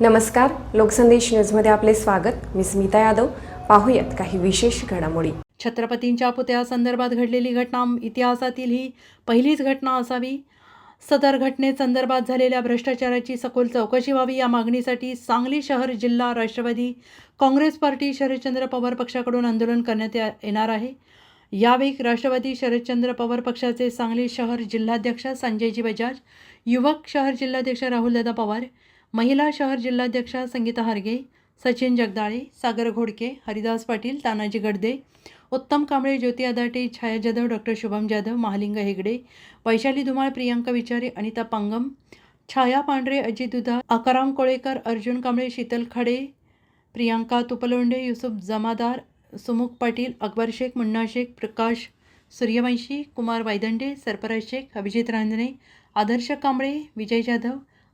नमस्कार लोकसंदेश न्यूजमध्ये आपले स्वागत. मी स्मिता यादव. पाहूयात काही विशेष घडामोडी. छत्रपतींच्या पुतळ्यासंदर्भात घडलेली घटना इतिहासातील ही पहिलीच घटना असावी. सदर घटनेसंदर्भात झालेल्या भ्रष्टाचाराची सखोल चौकशी व्हावी या मागणीसाठी सांगली शहर जिल्हा राष्ट्रवादी काँग्रेस पार्टी शरदचंद्र पवार पक्षाकडून आंदोलन करण्यात या- येणार आहे. यावेळी राष्ट्रवादी शरदचंद्र पवार पक्षाचे सांगली शहर जिल्हाध्यक्ष संजयजी बजाज युवक शहर जिल्हाध्यक्ष राहुलदादा पवार महिला शहर जिल्हाध्यक्षा संगीता हरगे सचिन जगदाळे सागर घोडके हरिदास पाटील तानाजी गडदे उत्तम कांबळे ज्योती आदाटे छाया जाधव डॉक्टर शुभम जाधव महालिंग हेगडे वैशाली धुमाळ प्रियांका विचारे अनिता पांगम छाया पांढरे अजित दुधा आकाराम कोळेकर अर्जुन कांबळे शीतल खडे प्रियांका तुपलोंडे युसुफ जमादार सुमुख पाटील अकबर शेख मुन्ना शेख प्रकाश सूर्यवंशी कुमार वायदंडे सरफराज शेख अभिजित रांजणे आदर्श कांबळे विजय जाधव